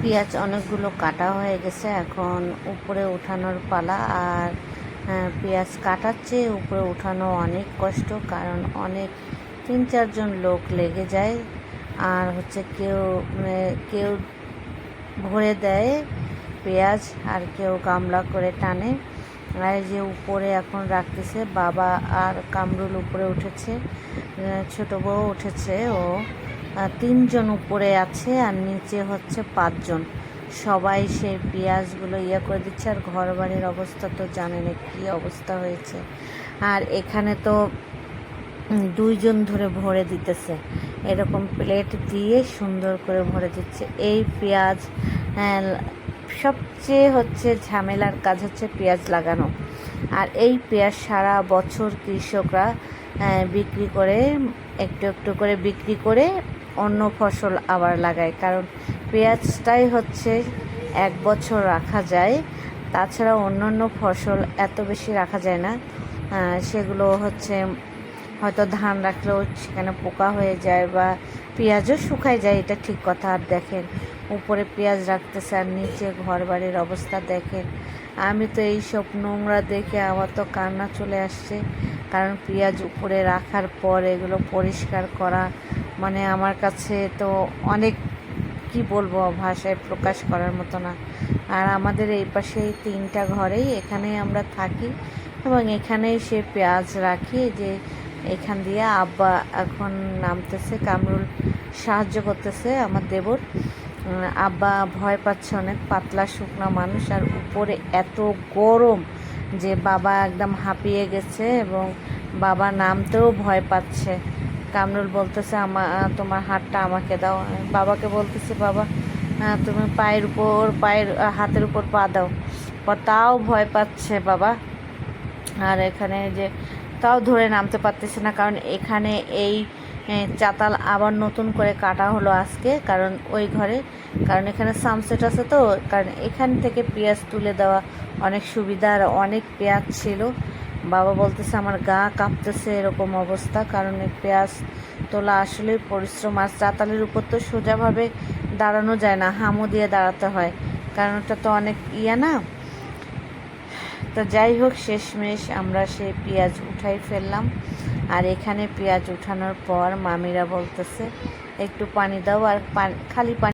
পেঁয়াজ অনেকগুলো কাটা হয়ে গেছে। এখন উপরে উঠানোর পালা আর আহ, পেঁয়াজ কাটার চেয়ে উপরে উঠানো অনেক কষ্ট কারণ অনেক তিন চারজন লোক লেগে যায়। আর হচ্ছে কেউ কেউ ভরে দেয় পেঁয়াজ আর কেউ গামলা করে টানে। আর যে উপরে এখন রাখতেছে বাবা আর কামরুল উপরে উঠেছে ছোট বউ উঠেছে ও। তিনজন উপরে আছে আর নিচে হচ্ছে পাঁচজন। সবাই সেই পেঁয়াজগুলো ইয়ে করে দিচ্ছে আর ঘর বাড়ির অবস্থা তো জানেন কী অবস্থা হয়েছে। আর এখানে তো দুইজন ধরে ভরে দিতেছে। এরকম প্লেট দিয়ে সুন্দর করে ভরে দিচ্ছে। এই পেঁয়াজ আহ, সবচেয়ে হচ্ছে ঝামেলার কাজ হচ্ছে পেঁয়াজ লাগানো। আর এই পেঁয়াজ সারা বছর কৃষকরা আহ, বিক্রি করে একটু একটু করে বিক্রি করে অন্য ফসল আবার লাগায়। কারণ পেঁয়াজটাই হচ্ছে এক বছর রাখা যায় তাছাড়া অন্য অন্য ফসল এত বেশি রাখা যায় না। সেগুলো হচ্ছে হয়তো ধান রাখলেও সেখানে পোকা হয়ে যায় বা পেঁয়াজও শুকায় যায়, এটা ঠিক কথা। আর দেখেন, উপরে পেঁয়াজ রাখতেছে আর নিচে ঘর বাড়ির অবস্থা দেখেন। আমি তো এই সব নোংরা দেখে আমার তো কান্না চলে আসছে। কারণ পেঁয়াজ উপরে রাখার পর এগুলো পরিষ্কার করা মানে আমার কাছে তো অনেক, কি বলব ভাষায় প্রকাশ করার মতো না। আর আমাদের এই পাশে তিনটা ঘরেই এখানেই আমরা থাকি এবং এখানেই সে পেঁয়াজ রাখি যে এখান দিয়ে আব্বা এখন নামতেছে, কামরুল সাহায্য করতেছে আমার দেবর। আব্বা ভয় পাচ্ছে অনেক, পাতলা শুকনো মানুষ আর উপরে এত গরম যে বাবা একদম হাঁপিয়ে গেছে এবং বাবা নামতেও ভয় পাচ্ছে। কামরুল বলতেছে, আমা তোমার হাতটা আমাকে দাও। বাবাকে বলতেছে, বাবা তুমি পায়ের উপর, পায়ের হাতের উপর পা দাও। তাও ভয় পাচ্ছে বাবা। আর এখানে যে তাও ধরে নামতে পারতেছে না, কারণ এখানে এই চাতাল আবার নতুন করে কাটা হলো আজকে, কারণ ওই ঘরে, কারণ এখানে সামসেট আছে তো, কারণ এখান থেকে পেঁয়াজ তুলে দেওয়া অনেক সুবিধা আর অনেক পেঁয়াজ ছিল। বাবা বলতেছে, আমার গা কাঁপতেছে এরকম অবস্থা, কারণ এই পেঁয়াজ তোলা আসলে পরিশ্রম। আর চাতালের উপর তো সোজাভাবে দাঁড়ানো যায় না হামু দিয়ে দাঁড়াতে হয়। কারণ ওটা তো অনেক ইয়ে না। তো যাই হোক, শেষমেশ আমরা সেই পেঁয়াজ উঠাই ফেললাম। আর এখানে পেঁয়াজ উঠানোর পর মামিরা বলতেছে, একটু পানি দাও, আর খালি পানি